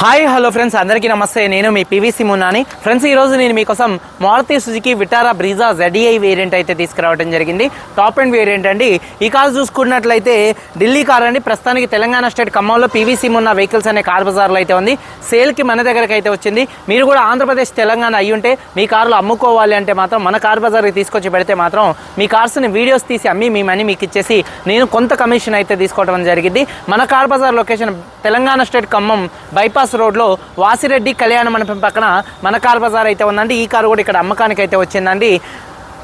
Hi hello friends. అందరికీ నమస్తే. నేను మీ పీవీసీ మున్నాని ఫ్రెండ్స్ ఈరోజు నేను మీకోసం Maruti Suzuki Vitara Brezza ZDI variant అయితే తీసుకురావడం జరిగింది. టాప్ అండ్ వేరియంట్ అండి. ఈ కార్ చూసుకున్నట్లయితే ఢిల్లీ కార్ అండి. ప్రస్తుతానికి తెలంగాణ స్టేట్ ఖమ్మంలో పీవీసీ మున్న వెహికల్స్ అనే కార్ బజార్లో అయితే ఉంది. సేల్కి మన దగ్గరకు అయితే వచ్చింది. మీరు కూడా ఆంధ్రప్రదేశ్ తెలంగాణ అయ్యి ఉంటే మీ కార్లు అమ్ముకోవాలి అంటే మాత్రం మన కార్ బజార్కి తీసుకొచ్చి పెడితే మాత్రం మీ కార్స్ని వీడియోస్ తీసి అమ్మి మీ మనీ మీకు ఇచ్చేసి నేను కొంత కమిషన్ అయితే తీసుకోవడం జరిగింది. మన car bazaar location Telangana state Khammam bypass రోడ్లో వాసిరెడ్డి కళ్యాణ మండపం పక్కన మన కార్ బజార్ అయితే ఉందండి. ఈ కారు కూడా ఇక్కడ అమ్మకానికి అయితే వచ్చిందండి.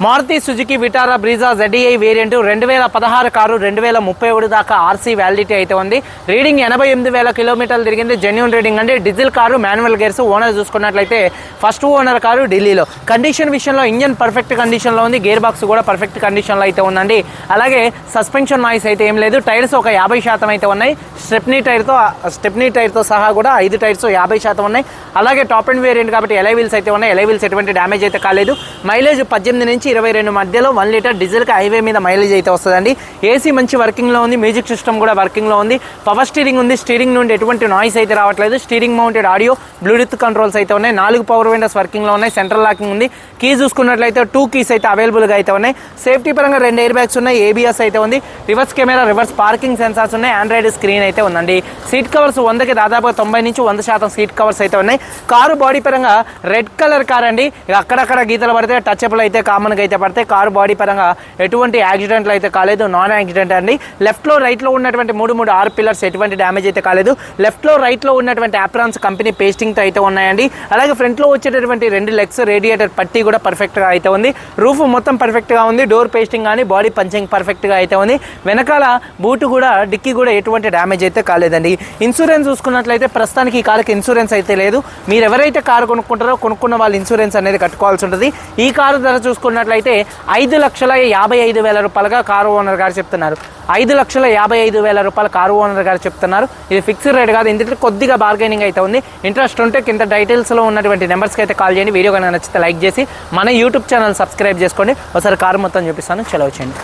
Maruti Suzuki Vitara Brezza ZDI variant రెండు వేల పదహారు కారు రెండు వేల ముప్పై ఒకటి దాకా ఆర్సీ వ్యాలిడిటీ అయితే ఉంది. రీడింగ్ ఎనభై ఎనిమిది వేల కిలోమీటర్లు తిరిగింది. జెన్యున్ రీడింగ్ అంటే diesel car manual gears owner చూసుకున్నట్లయితే ఫస్ట్ ఓనర్ కారు ఢిల్లీలో. కండిషన్ విషయంలో ఇంజన్ పర్ఫెక్ట్ కండిషన్లో ఉంది. గేర్ బాక్స్ కూడా పర్ఫెక్ట్ కండిషన్లో అయితే ఉందండి. అలాగే సస్పెన్షన్ నాయిస్ అయితే ఏం లేదు. టైర్స్ ఒక యాభై శాతం అయితే ఉన్నాయి. స్టెప్నీ టైర్తో స్టెప్నీ టైర్తో సహా కూడా ఐదు టైర్స్ యాభై శాతం ఉన్నాయి. అలాగే టాప్ అండ్ వేరియంట్ కాబట్టి ఎలై వీల్స్ అయితే ఉన్నాయి. ఎలై వీల్స్ ఎటువంటి డ్యామేజ్ అయితే కాలేదు. మైలేజ్ పద్దెనిమిది నుంచి ఇరవై రెండు మధ్యలో వన్ లీటర్ డీజిల్కి హైవే మీద మైలేజ్ అయితే వస్తుందండి. ఏసీ మంచి వర్కింగ్లో ఉంది మ్యూజిక్ సిస్టమ్ కూడా వర్కింగ్లో ఉంది. పవర్ స్టీరింగ్ ఉంది స్టీరింగ్ నుండి ఎటువంటి నాయిస్ అయితే రావట్లేదు. Steering mounted audio Bluetooth controls అయితే ఉన్నాయి. నాలుగు పవర్ విండోస్ వర్కింగ్లో ఉన్నాయి సెంట్రల్ లాకింగ్ ఉంది. కీ చూసుకున్నట్లయితే టూ కీస్ అయితే అవైలబుల్గా అయితే ఉన్నాయి. సేఫ్టీ పరంగా రెండు ఎయిర్ బ్యాగ్స్ ఉన్నాయి ఏబిఎస్ అయితే ఉంది. Reverse camera reverse parking sensors ఉన్నాయి. ఆండ్రాయిడ్ స్క్రీన్ అయితే ఉందండి. సీట్ కవర్స్ వందకి దాదాపుగా తొంభై నుంచి వంద శాతం సీట్ కవర్స్ అయితే ఉన్నాయి. కారు బాడీ పరంగా రెడ్ కలర్ కార్ అండి అక్కడక్కడ గీతలు పడితే టచ్అప్లు అయితే కామన్గా అయితే పడితే కారు బాడీ పరంగా ఎటువంటి యాక్సిడెంట్లు అయితే కాలేదు. నాన్ యాక్సిడెంట్ అండి. లెఫ్ట్లో రైట్లో ఉన్నటువంటి మూడు మూడు ఆరు పిల్లర్స్ ఎటువంటి డ్యామేజ్ అయితే కాలేదు. లెఫ్ట్లో రైట్లో ఉన్నటువంటి ఆప్రాన్స్ కంపెనీ పేస్టింగ్తో అయితే ఉన్నాయండి. అలాగే ఫ్రంట్లో వచ్చేటటువంటి రెండు లెగ్స్ రేడియేటర్ పట్టీ కూడా పర్ఫెక్ట్గా అయితే ఉంది. రూఫ్ మొత్తం పర్ఫెక్ట్గా ఉంది. డోర్ పేస్టింగ్ కానీ బాడీ పంచింగ్ పర్ఫెక్ట్గా అయితే ఉంది. వెనకాల బూట్ కూడా డిక్కీ కూడా ఎటువంటి డ్యామేజ్ అయితే కాలేదండి. ఇన్సూరెన్స్ చూసుకున్నట్లయితే ప్రస్తుతానికి ఈ కారుకి ఇన్సూరెన్స్ అయితే లేదు. మీరు ఎవరైతే కారు కొనుక్కుంటారో కొనుక్కున్న వాళ్ళు ఇన్సూరెన్స్ అనేది కట్టుకోవాల్సి ఉంటుంది. ఈ కారు ధర చూసుకున్నట్లయితే ఐదు లక్షల యాభై ఐదు వేల రూపాయలుగా కారు ఓనర్ గారు చెప్తున్నారు. ఐదు లక్షల యాభై ఐదు వేల రూపాయల కారు ఓనర్ గారు చెప్తున్నారు. ఇది ఫిక్స్డ్ రేట్ కాదు. ఇందులో కొద్దిగా బార్గెనింగ్ అయితే ఉంది. ఇంట్రెస్ట్ ఉంటే కింద డీటెయిల్స్లో ఉన్నటువంటి నెంబర్స్కి అయితే కాల్ చేయండి. వీడియో కనుక నచ్చితే లైక్ చేసి మన యూట్యూబ్ ఛానల్ సబ్స్క్రైబ్ చేసుకోండి. ఒకసారి కారు మొత్తం చూపిస్తాను. చలవచ్చండి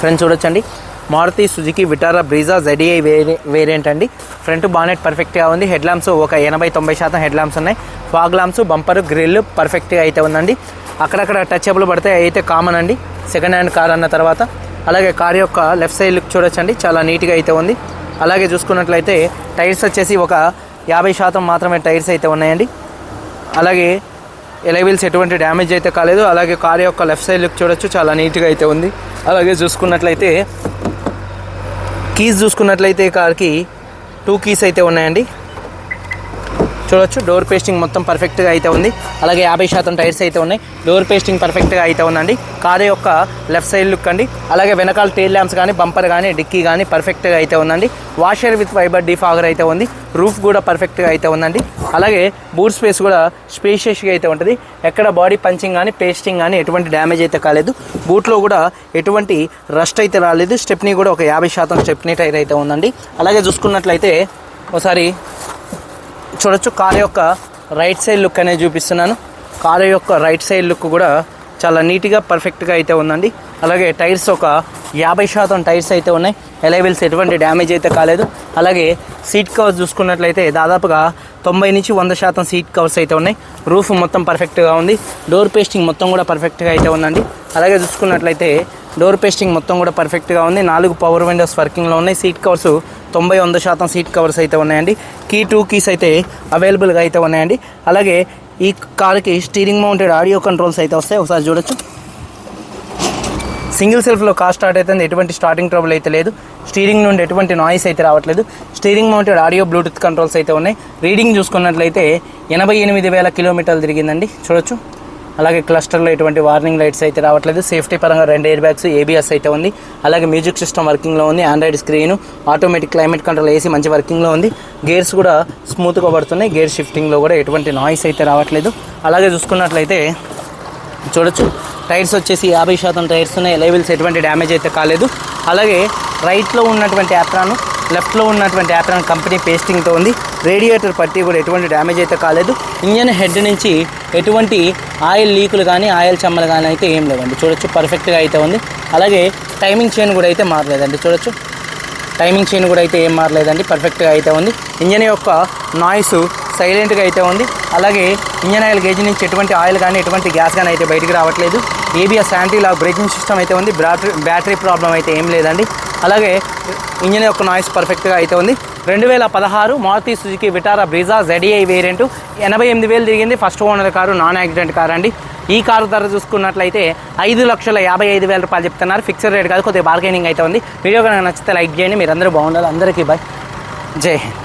ఫ్రెండ్స్ చూడొచ్చండి. Maruti Suzuki Vitara Brezza ZDI వేరి variant అండి. ఫ్రంట్ బానెట్ పర్ఫెక్ట్గా ఉంది. హెడ్ ల్యాంప్స్ ఒక ఎనభై తొంభై శాతం హెడ్ ల్యాంప్స్ ఉన్నాయి. ఫాగ్ ల్యాంప్స్ బంపర్ గ్రిల్ పర్ఫెక్ట్గా అయితే ఉందండి. అక్కడక్కడ టచ్ అప్లు పడితే అయితే కామన్ అండి. సెకండ్ హ్యాండ్ కార్ అన్న తర్వాత. అలాగే కార్ యొక్క లెఫ్ట్ సైడ్ లుక్ చూడొచ్చండి. చాలా నీట్గా అయితే ఉంది. అలాగే చూసుకున్నట్లయితే టైర్స్ వచ్చేసి ఒక యాభై శాతం మాత్రమే టైర్స్ అయితే ఉన్నాయండి. అలాగే ఎలైవిల్స్ ఎటువంటి డ్యామేజ్ అయితే కాలేదు. అలాగే కార్ యొక్క లెఫ్ట్ సైడ్ లుక్ చూడొచ్చు. చాలా నీట్గా అయితే ఉంది. అలాగే చూసుకున్నట్లయితే కీస్ చూసుకున్నట్లయితే కార్కి టూ కీస్ అయితే ఉన్నాయండి. చూడొచ్చు. డోర్ పేస్టింగ్ మొత్తం పర్ఫెక్ట్గా అయితే ఉంది. అలాగే యాభై శాతం టైర్స్ అయితే ఉన్నాయి. డోర్ పేస్టింగ్ పర్ఫెక్ట్గా అయితే ఉందండి. కారు యొక్క లెఫ్ట్ సైడ్ లుక్ అండి. అలాగే వెనకాల టైల్ ల్యాంప్స్ కానీ బంపర్ కానీ డిక్కీ కానీ పర్ఫెక్ట్గా అయితే ఉందండి. వాషర్ విత్ ఫైబర్ డిఫాగర్ అయితే ఉంది. రూఫ్ కూడా పర్ఫెక్ట్గా అయితే ఉందండి. అలాగే బూట్ స్పేస్ కూడా స్పేషియస్గా అయితే ఉంటుంది. ఎక్కడ బాడీ పంచింగ్ కానీ పేస్టింగ్ కానీ ఎటువంటి డ్యామేజ్ అయితే కాలేదు. బూట్లో కూడా ఎటువంటి రస్ట్ అయితే రాలేదు. స్టెప్నీ కూడా ఒక యాభై శాతం స్టెప్నీ టైర్ అయితే ఉందండి. అలాగే చూసుకున్నట్లయితే ఒకసారి చూడొచ్చు. కార్ యొక్క రైట్ సైడ్ లుక్ అనేది చూపిస్తున్నాను. కారు యొక్క రైట్ సైడ్ లుక్ కూడా చాలా నీట్గా పర్ఫెక్ట్గా అయితే ఉందండి. అలాగే టైర్స్ ఒక యాభై శాతం టైర్స్ అయితే ఉన్నాయి. ఎలైవిల్స్ ఎటువంటి డ్యామేజ్ అయితే కాలేదు. అలాగే సీట్ కవర్స్ చూసుకున్నట్లయితే దాదాపుగా తొంభై నుంచి వంద శాతం సీట్ కవర్స్ అయితే ఉన్నాయి. రూఫ్ మొత్తం పర్ఫెక్ట్గా ఉంది. డోర్ పేస్టింగ్ మొత్తం కూడా పర్ఫెక్ట్గా అయితే ఉందండి. అలాగే చూసుకున్నట్లయితే డోర్ పేస్టింగ్ మొత్తం కూడా పర్ఫెక్ట్గా ఉంది. నాలుగు పవర్ విండోస్ వర్కింగ్లో ఉన్నాయి. సీట్ కవర్స్ తొంభై వంద శాతం సీట్ కవర్స్ అయితే ఉన్నాయండి. కీ టూ కీస్ అయితే అవైలబుల్గా అయితే ఉన్నాయండి. అలాగే ఈ కార్కి స్టీరింగ్ మౌంటెడ్ ఆడియో కంట్రోల్స్ అయితే వస్తాయి. ఒకసారి చూడొచ్చు. సింగిల్ సెల్ఫ్లో కార్ స్టార్ట్ అవుతుంది ఎటువంటి స్టార్టింగ్ ట్రబుల్ అయితే లేదు. స్టీరింగ్ నుండి ఎటువంటి నాయిస్ అయితే రావట్లేదు. Steering mounted audio Bluetooth controls అయితే ఉన్నాయి. రీడింగ్ చూసుకున్నట్లయితే ఎనభై ఎనిమిది వేల కిలోమీటర్లు తిరిగిందండి. చూడొచ్చు. అలాగే క్లస్టర్లో ఎటువంటి వార్నింగ్ లైట్స్ అయితే రావట్లేదు. సేఫ్టీ పరంగా రెండు ఎయిర్ బ్యాగ్స్ ఏబిఎస్ అయితే ఉంది. అలాగే మ్యూజిక్ సిస్టమ్ వర్కింగ్లో ఉంది. Android screen automatic climate control AC మంచి వర్కింగ్లో ఉంది. గేర్స్ కూడా స్మూత్గా పడుతున్నాయి. గేర్ షిఫ్టింగ్లో కూడా ఎటువంటి నాయిస్ అయితే రావట్లేదు. అలాగే చూసుకున్నట్లయితే చూడొచ్చు. టైర్స్ వచ్చేసి యాభై శాతం టైర్స్ ఉన్నాయి. లెవెల్స్ ఎటువంటి డ్యామేజ్ అయితే కాలేదు. అలాగే రైట్లో ఉన్నటువంటి యాప్రాను లెఫ్ట్లో ఉన్నటువంటి యాప్రాన్ కంపెనీ పేస్టింగ్తో ఉంది. రేడియేటర్ పట్టి కూడా ఎటువంటి డ్యామేజ్ అయితే కాలేదు. ఇంజన్ హెడ్ నుంచి ఎటువంటి ఆయిల్ లీకులు కానీ ఆయిల్ చెమ్మలు కానీ అయితే ఏం లేవండి. చూడొచ్చు పర్ఫెక్ట్గా అయితే ఉంది. అలాగే టైమింగ్ చైన్ కూడా అయితే మారలేదండి. చూడొచ్చు టైమింగ్ చైన్ కూడా అయితే ఏం మారలేదండి. పర్ఫెక్ట్గా అయితే ఉంది. ఇంజన్ యొక్క నాయిస్ సైలెంట్గా అయితే ఉంది. అలాగే ఇంజన్ ఆయిల్ గేజ్ నుంచి ఎటువంటి ఆయిల్ కానీ ఎటువంటి గ్యాస్ కానీ అయితే బయటికి రావట్లేదు. ABS anti lock braking system అయితే ఉంది. బ్యాటరీ బ్యాటరీ ప్రాబ్లం అయితే ఏం లేదండి. అలాగే ఇంజిన్ యొక్క నాయిస్ పర్ఫెక్ట్గా అయితే ఉంది. రెండు వేల పదహారు Maruti Suzuki Vitara Brezza ZDI variant ఎనభై ఎనిమిది వేలు తిరిగింది. First owner car non accident car అండి. ఈ కారు ధర చూసుకున్నట్లయితే ఐదు లక్షల యాభై ఐదు వేల రూపాయలు చెప్తున్నారు. ఫిక్స్డ్ రేట్ కాదు కొద్దిగా బార్గెనింగ్ అయితే ఉంది. వీడియో కనుక నచ్చితే లైక్ చేయండి. మీరు అందరూ బాగుండాలి. అందరికీ బాయ్ జై హింద్.